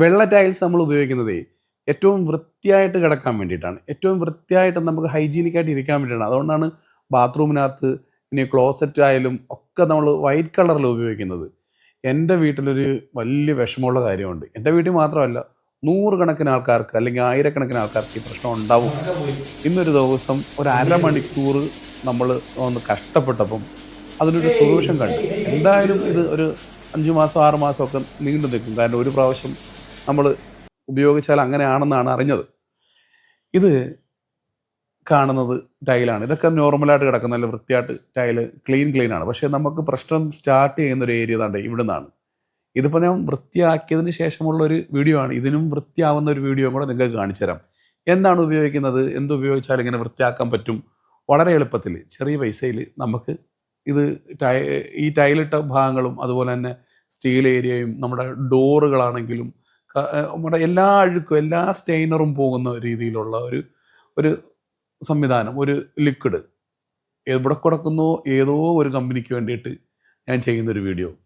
വെള്ള ടൈൽസ് നമ്മൾ ഉപയോഗിക്കുന്നത് ഏറ്റവും വൃത്തിയായിട്ട് കിടക്കാൻ വേണ്ടിയിട്ടാണ്. ഏറ്റവും വൃത്തിയായിട്ട് നമുക്ക് ഹൈജീനിക്കായിട്ട് ഇരിക്കാൻ വേണ്ടിയിട്ടാണ്. അതുകൊണ്ടാണ് ബാത്റൂമിനകത്ത് ഇനി ക്ലോസറ്റ് ആയാലും ഒക്കെ നമ്മൾ വൈറ്റ് കളറിൽ ഉപയോഗിക്കുന്നത്. എന്റെ വീട്ടിലൊരു വലിയ വിഷമമുള്ള കാര്യമുണ്ട്. എന്റെ വീട്ടിൽ മാത്രമല്ല നൂറുകണക്കിന് ആൾക്കാർക്ക് അല്ലെങ്കിൽ ആയിരക്കണക്കിന് ആൾക്കാർക്ക് ഈ പ്രശ്നം ഉണ്ടാവും. ഇന്നൊരു ദിവസം ഒരു അരമണിക്കൂർ നമ്മൾ ഒന്ന് കഷ്ടപ്പെട്ടപ്പം അതിനൊരു സൊല്യൂഷൻ കണ്ടു. എന്തായാലും ഇത് ഒരു അഞ്ച് മാസം ആറ് മാസം ഒക്കെ നീണ്ടു നിൽക്കും കാരണം ഒരു പ്രാവശ്യം നമ്മൾ ഉപയോഗിച്ചാൽ അങ്ങനെയാണെന്നാണ് അറിഞ്ഞത്. ഇത് കാണുന്നത് ടൈലാണ്. ഇതൊക്കെ നോർമലായിട്ട് കിടക്കുന്ന നല്ല വൃത്തിയായിട്ട് ടൈൽ ക്ലീൻ ക്ലീൻ ആണ്. പക്ഷേ നമുക്ക് പ്രശ്നം സ്റ്റാർട്ട് ചെയ്യുന്ന ഒരു ഏരിയ തന്നെ ഇവിടെ നിന്നാണ് ഇതിപ്പോൾ ഞാൻ വൃത്തിയാക്കിയതിന് ശേഷമുള്ള ഒരു വീഡിയോ ആണ്. ഇതിനും വൃത്തിയാവുന്ന ഒരു വീഡിയോ കൂടെ നിങ്ങൾക്ക് കാണിച്ചു തരാം. എന്താണ് ഉപയോഗിക്കുന്നത്? എന്ത് ഉപയോഗിച്ചാൽ ഇങ്ങനെ വൃത്തിയാക്കാൻ പറ്റും? വളരെ എളുപ്പത്തിൽ ചെറിയ പൈസയിൽ നമുക്ക് ഇത് ടൈ ഈ ടൈലിട്ട ഭാഗങ്ങളും അതുപോലെ തന്നെ സ്റ്റീൽ ഏരിയയും നമ്മുടെ ഡോറുകളാണെങ്കിലും നമ്മുടെ എല്ലാ അഴുക്കും എല്ലാ സ്റ്റെയിനറും പോകുന്ന രീതിയിലുള്ള ഒരു ഒരു സംവിധാനം ഒരു ലിക്വിഡ് എവിടെ കൊടുക്കുന്നു ഏതോ ഒരു കമ്പനിക്ക് വേണ്ടിയിട്ട് ഞാൻ ചെയ്യുന്നൊരു വീഡിയോ.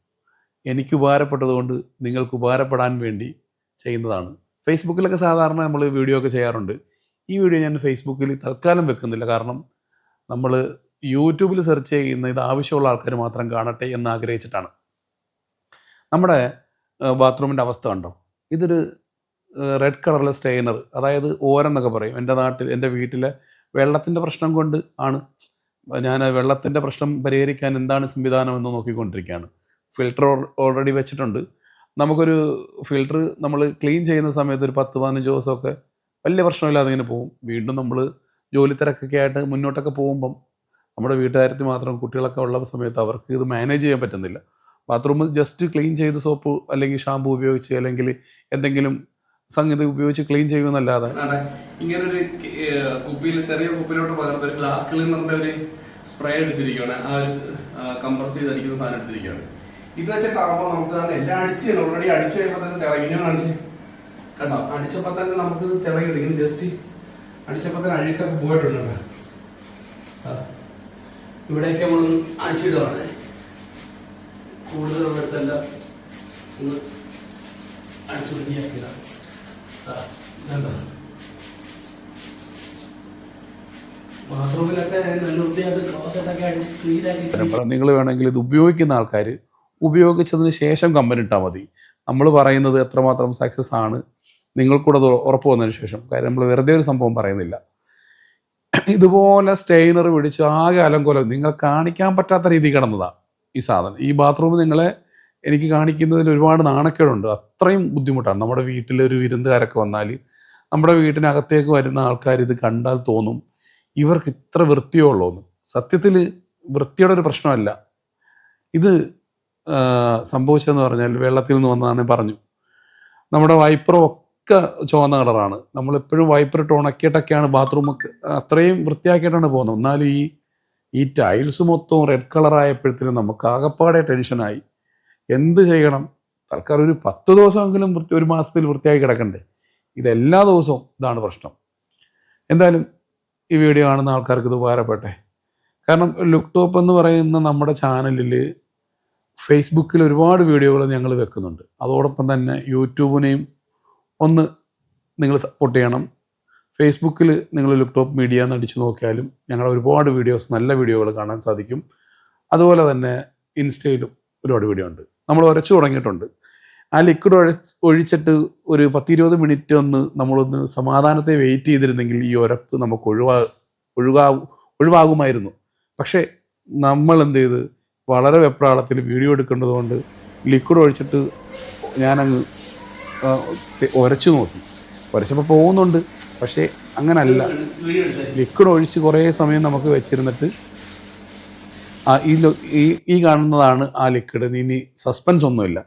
എനിക്ക് ഉപകാരപ്പെട്ടതുകൊണ്ട് നിങ്ങൾക്ക് ഉപകാരപ്പെടാൻ വേണ്ടി ചെയ്യുന്നതാണ്. ഫേസ്ബുക്കിലൊക്കെ സാധാരണ നമ്മൾ വീഡിയോ ഒക്കെ ചെയ്യാറുണ്ട്. ഈ വീഡിയോ ഞാൻ ഫേസ്ബുക്കിൽ തൽക്കാലം വെക്കുന്നില്ല. കാരണം നമ്മൾ യൂട്യൂബിൽ സെർച്ച് ചെയ്യുന്ന ഇത് ആവശ്യമുള്ള ആൾക്കാർ മാത്രം കാണട്ടെ എന്ന് ആഗ്രഹിച്ചിട്ടാണ്. നമ്മുടെ ബാത്റൂമിന്റെ അവസ്ഥ കണ്ടോ? ഇതൊരു റെഡ് കളറിലെ സ്റ്റെയിനർ അതായത് ഓരെന്നൊക്കെ പറയും. എന്റെ നാട്ടിൽ എന്റെ വീട്ടിലെ വെള്ളത്തിന്റെ പ്രശ്നം കൊണ്ട് ആണ് ഞാൻ വെള്ളത്തിന്റെ പ്രശ്നം പരിഹരിക്കാൻ എന്താണ് സംവിധാനം എന്ന് നോക്കിക്കൊണ്ടിരിക്കുകയാണ്. ഫിൽട്ടർ ഓൾറെഡി വെച്ചിട്ടുണ്ട്. നമുക്കൊരു ഫിൽട്ടർ നമ്മൾ ക്ലീൻ ചെയ്യുന്ന സമയത്ത് ഒരു പത്ത് പതിനഞ്ച് ദിവസമൊക്കെ വലിയ പ്രശ്നമില്ലാതെ ഇങ്ങനെ പോകും. വീണ്ടും നമ്മൾ ജോലി തിരക്കൊക്കെ ആയിട്ട് മുന്നോട്ടൊക്കെ പോകുമ്പം നമ്മുടെ വീട്ടുകാരത്തിൽ മാത്രം കുട്ടികളൊക്കെ ഉള്ള സമയത്ത് അവർക്ക് ഇത് മാനേജ് ചെയ്യാൻ പറ്റുന്നില്ല. ബാത്റൂം ജസ്റ്റ് ക്ലീൻ ചെയ്ത് സോപ്പ് അല്ലെങ്കിൽ ഷാമ്പു ഉപയോഗിച്ച് അല്ലെങ്കിൽ എന്തെങ്കിലും സംഗതി ഉപയോഗിച്ച് ക്ലീൻ ചെയ്യുമെന്നല്ലാതെ. ഇങ്ങനൊരു കുപ്പിയിൽ ചെറിയ കുപ്പിയിലോട്ട് പകർത്ത് ഒരു ഗ്ലാസ് ക്ലീനറിന്റെ ഒരു സ്പ്രേ എടുത്തിരിക്കുകയാണ്. ആ ഒരു കംപ്രസ് ചെയ്ത് അടിക്കുന്ന സാധനം എടുത്തിരിക്കുകയാണ്. ഇത് വെച്ചിട്ടാകുമ്പോൾ നമുക്ക് എല്ലാം അടിച്ച് ഓൾറെഡി അടിച്ചു കഴിയുമ്പോൾ തന്നെ തിളങ്ങി ഇങ്ങനെ കാണിച്ച്. കണ്ടോ? അടിച്ചപ്പോൾ തന്നെ നമുക്ക് തിളങ്ങിയത് ഇങ്ങനെ ജസ്റ്റ് അടിച്ചപ്പോൾ തന്നെ അഴുക്കൊക്കെ പോയിട്ടുണ്ട്. ഇവിടെയൊക്കെ നമ്മൾ അടിച്ചിടുകയാണ് കൂടുതലുള്ള അടുത്തല്ല ഒന്ന് അടിച്ചു വൃത്തിയാക്കിയതാണ് ആ, ഇതുണ്ടോ? ബാത്റൂമിലൊക്കെ നല്ല വൃത്തിയായിട്ട് നിങ്ങൾ വേണമെങ്കിൽ ഇത് ഉപയോഗിക്കുന്ന ആൾക്കാർ ഉപയോഗിച്ചതിന് ശേഷം കമ്പനി ഇട്ടാൽ മതി. നമ്മൾ പറയുന്നത് എത്രമാത്രം സക്സസ് ആണ്. നിങ്ങൾക്കൂടെ അത് ഉറപ്പ് വന്നതിന് ശേഷം. കാര്യം നമ്മൾ വെറുതെ ഒരു സംഭവം പറയുന്നില്ല. ഇതുപോലെ സ്റ്റെയിനർ പിടിച്ച് ആകെ അലങ്കോലം. നിങ്ങൾ കാണിക്കാൻ പറ്റാത്ത രീതി കിടന്നതാണ് ഈ സാധനം. ഈ ബാത്റൂം നിങ്ങളെ എനിക്ക് കാണിക്കുന്നതിൽ ഒരുപാട് നാണക്കേടുണ്ട്. അത്രയും ബുദ്ധിമുട്ടാണ്. നമ്മുടെ വീട്ടിൽ ഒരു വിരുന്നുകാരൊക്കെ വന്നാൽ നമ്മുടെ വീട്ടിനകത്തേക്ക് വരുന്ന ആൾക്കാർ ഇത് കണ്ടാൽ തോന്നും. ഇവർക്ക് ഇത്ര വൃത്തിയുള്ളൂ എന്ന്. സത്യത്തിൽ വൃത്തിയുടെ ഒരു പ്രശ്നമല്ല. ഇത് സംഭവിച്ചതെന്ന് പറഞ്ഞാൽ വെള്ളത്തിൽ നിന്ന് വന്നതാണ് പറഞ്ഞു. നമ്മുടെ വൈപ്പറും ഒക്കെ ചുവന്ന കളറാണ്. നമ്മളെപ്പോഴും വൈപ്പർ ഇട്ട് ഉണക്കിയിട്ടൊക്കെയാണ് ബാത്റൂം അത്രയും വൃത്തിയാക്കിയിട്ടാണ് പോകുന്നത്. എന്നാലും ഈ ഈ ടൈൽസ് മൊത്തവും റെഡ് കളറായപ്പോഴത്തേനും നമുക്ക് ആകപ്പാടെ ടെൻഷനായി എന്ത് ചെയ്യണം? തൽക്കാലം ഒരു പത്ത് ദിവസമെങ്കിലും വൃത്തി ഒരു മാസത്തിൽ വൃത്തിയായി കിടക്കണ്ടേ? ഇതെല്ലാ ദിവസവും ഇതാണ് പ്രശ്നം. എന്തായാലും ഈ വീഡിയോ കാണുന്ന ആൾക്കാർക്ക് ഇത് ഉപകാരപ്പെട്ടെ. കാരണം ലുക്ക് ടോപ്പ് എന്ന് പറയുന്ന നമ്മുടെ ചാനലിൽ ഫേസ്ബുക്കിൽ ഒരുപാട് വീഡിയോകൾ ഞങ്ങൾ വെക്കുന്നുണ്ട്. അതോടൊപ്പം തന്നെ യൂട്യൂബിനെയും ഒന്ന് നിങ്ങൾ സപ്പോർട്ട് ചെയ്യണം. ഫേസ്ബുക്കിൽ നിങ്ങൾ ലുക്ക് ടോപ്പ് മീഡിയ എന്ന് അടിച്ചു നോക്കിയാലും ഞങ്ങൾ ഒരുപാട് വീഡിയോസ് നല്ല വീഡിയോകൾ കാണാൻ സാധിക്കും. അതുപോലെ തന്നെ ഇൻസ്റ്റയിലും ഒരുപാട് വീഡിയോ ഉണ്ട്. നമ്മൾ ഉരച്ചു തുടങ്ങിയിട്ടുണ്ട്. ആ ലിക്വിഡ് ഒഴി ഒഴിച്ചിട്ട് ഒരു പത്തിരുപത് മിനിറ്റ് ഒന്ന് നമ്മളൊന്ന് സമാധാനത്തെ വെയിറ്റ് ചെയ്തിരുന്നെങ്കിൽ ഈ ഉരപ്പ് നമുക്ക് ഒഴിവാ ഒഴിവാ ഒഴിവാകുമായിരുന്നു. പക്ഷേ നമ്മൾ എന്ത് ചെയ്ത്? വളരെ വെപ്രാളത്തിൽ വീഡിയോ എടുക്കേണ്ടതുകൊണ്ട് ലിക്വിഡ് ഒഴിച്ചിട്ട് ഞാനങ്ങ് ഉരച്ചു നോക്കി. ഉരച്ചപ്പോൾ പോകുന്നുണ്ട്. പക്ഷേ അങ്ങനല്ല. ലിക്വിഡ് ഒഴിച്ച് കുറേ സമയം നമുക്ക് വെച്ചിരുന്നിട്ട് ആ ഈ ഈ കാണുന്നതാണ് ആ ലിക്വിഡ്. ഇനി സസ്പെൻസ് ഒന്നുമില്ല.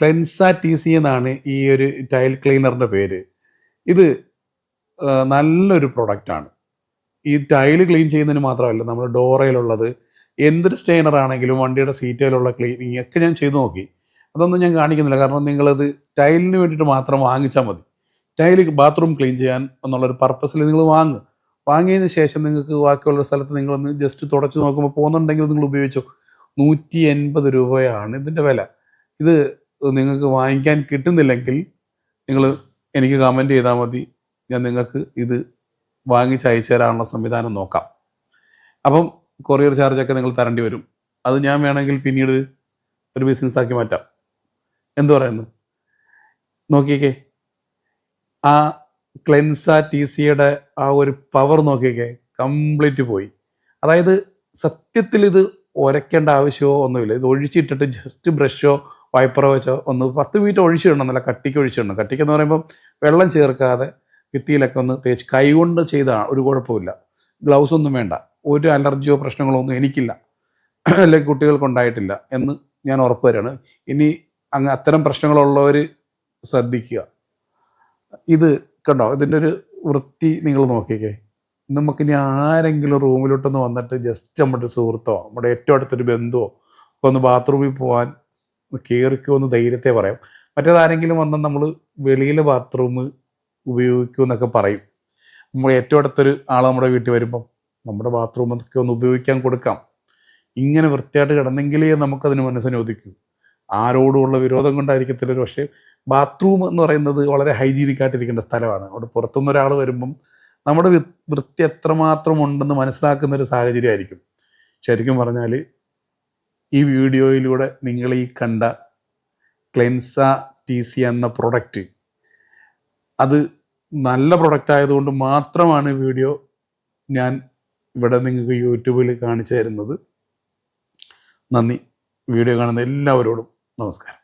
ക്ലെൻസ ടി സി എന്നാണ് ഈ ഒരു ടൈൽ ക്ലീനറിന്റെ പേര്. ഇത് നല്ലൊരു പ്രൊഡക്റ്റാണ്. ഈ ടൈൽ ക്ലീൻ ചെയ്യുന്നതിന് മാത്രമല്ല നമ്മൾ ഡോറയിലുള്ളത് എന്തൊരു സ്റ്റെയിനർ ആണെങ്കിലും വണ്ടിയുടെ സീറ്റയിലുള്ള ക്ലീനിങ് ഒക്കെ ഞാൻ ചെയ്തു നോക്കി. അതൊന്നും ഞാൻ കാണിക്കുന്നില്ല. കാരണം നിങ്ങളത് ടൈലിന് വേണ്ടിയിട്ട് മാത്രം വാങ്ങിച്ചാൽ മതി. ടൈൽ ബാത്റൂം ക്ലീൻ ചെയ്യാൻ എന്നുള്ളൊരു പർപ്പസിൽ നിങ്ങൾ വാങ്ങുക വാങ്ങിയതിന് ശേഷം നിങ്ങൾക്ക് ബാക്കിയുള്ള സ്ഥലത്ത് നിങ്ങളൊന്ന് ജസ്റ്റ് തുടച്ച് നോക്കുമ്പോൾ പോകുന്നുണ്ടെങ്കിൽ നിങ്ങൾ ഉപയോഗിച്ചു. നൂറ്റി എൺപത് രൂപയാണ് ഇതിന്റെ വില. ഇത് നിങ്ങൾക്ക് വാങ്ങിക്കാൻ കിട്ടുന്നില്ലെങ്കിൽ നിങ്ങൾ എനിക്ക് കമന്റ് ചെയ്താൽ മതി. ഞാൻ നിങ്ങൾക്ക് ഇത് വാങ്ങിച്ച് അയച്ചു തരാനുള്ള സംവിധാനം നോക്കാം. അപ്പം കൊറിയർ ചാർജൊക്കെ നിങ്ങൾ തരേണ്ടി വരും. അത് ഞാൻ വേണമെങ്കിൽ പിന്നീട് ഒരു ബിസിനസ് ആക്കി മാറ്റാം. എന്തു പറയുന്നു? നോക്കിക്കേ. ആ ക്ലെൻസ ടി സിയുടെ ആ ഒരു പവർ നോക്കിയൊക്കെ കംപ്ലീറ്റ് പോയി. അതായത് സത്യത്തിൽ ഇത് ഉരയ്ക്കേണ്ട ആവശ്യമോ ഒന്നുമില്ല. ഇത് ഒഴിച്ചിട്ടിട്ട് ജസ്റ്റ് ബ്രഷോ വൈപ്പറോ വെച്ചോ ഒന്ന് പത്ത് മിനിറ്റ് ഒഴിച്ചിടണം. നല്ല കട്ടിക്ക് ഒഴിച്ചിടണം. കട്ടിക്ക് എന്ന് പറയുമ്പോൾ വെള്ളം ചേർക്കാതെ ഭിത്തിയിലൊക്കെ ഒന്ന് തേച്ച് കൈകൊണ്ട് ചെയ്താണ് ഒരു കുഴപ്പമില്ല. ഗ്ലൗസ് ഒന്നും വേണ്ട. ഒരു അലർജിയോ പ്രശ്നങ്ങളോ ഒന്നും എനിക്കില്ല. അല്ലെങ്കിൽ കുട്ടികൾക്ക് ഉണ്ടായിട്ടില്ല എന്ന് ഞാൻ ഉറപ്പ് തരാണ് ഇനി അങ്ങ് അത്തരം പ്രശ്നങ്ങളുള്ളവർ ശ്രദ്ധിക്കുക. ഇത് കണ്ടോ? ഇതിന്റെ ഒരു വൃത്തി നിങ്ങൾ നോക്കിക്കേ. നമുക്കിനി ആരെങ്കിലും റൂമിലോട്ടൊന്ന് വന്നിട്ട് ജസ്റ്റ് നമ്മുടെ സുഹൃത്തോ നമ്മുടെ ഏറ്റവും അടുത്തൊരു ബന്ധുവോ ഒക്കെ ഒന്ന് ബാത്റൂമിൽ പോകാൻ കയറിക്കോ എന്ന് ധൈര്യത്തെ പറയാം. മറ്റേതാരെങ്കിലും വന്നാൽ നമ്മൾ വെളിയിലെ ബാത്റൂം ഉപയോഗിക്കൂ എന്നൊക്കെ പറയും. നമ്മൾ ഏറ്റവും അടുത്തൊരു ആൾ നമ്മുടെ വീട്ടിൽ വരുമ്പം നമ്മുടെ ബാത്റൂം ഒക്കെ ഒന്ന് ഉപയോഗിക്കാൻ കൊടുക്കാം. ഇങ്ങനെ വൃത്തിയായിട്ട് കിടന്നെങ്കിലേ നമുക്കതിന് മനസ്സിനോദിക്കൂ ആരോടുമുള്ള വിരോധം കൊണ്ടായിരിക്കത്തില്ല. ഒരു പക്ഷേ ബാത്റൂം എന്ന് പറയുന്നത് വളരെ ഹൈജീനിക് ആയിട്ടിരിക്കേണ്ട സ്ഥലമാണ്. അവിടെ പുറത്തുനിന്ന് ഒരാൾ വരുമ്പം നമ്മുടെ വൃത്തി എത്രമാത്രം ഉണ്ടെന്ന് മനസ്സിലാക്കുന്ന ഒരു സാഹചര്യമായിരിക്കും ശരിക്കും പറഞ്ഞാൽ ഈ വീഡിയോയിലൂടെ നിങ്ങൾ ഈ കണ്ട ക്ലെൻസ ടി സി എന്ന പ്രൊഡക്റ്റ് അത് നല്ല പ്രൊഡക്റ്റ് ആയതുകൊണ്ട് മാത്രമാണ് വീഡിയോ ഞാൻ ഇവിടെ നിങ്ങൾക്ക് യൂട്യൂബിൽ കാണിച്ചു തരുന്നത്. നന്ദി. വീഡിയോ കാണുന്ന എല്ലാവരോടും നമസ്കാരം.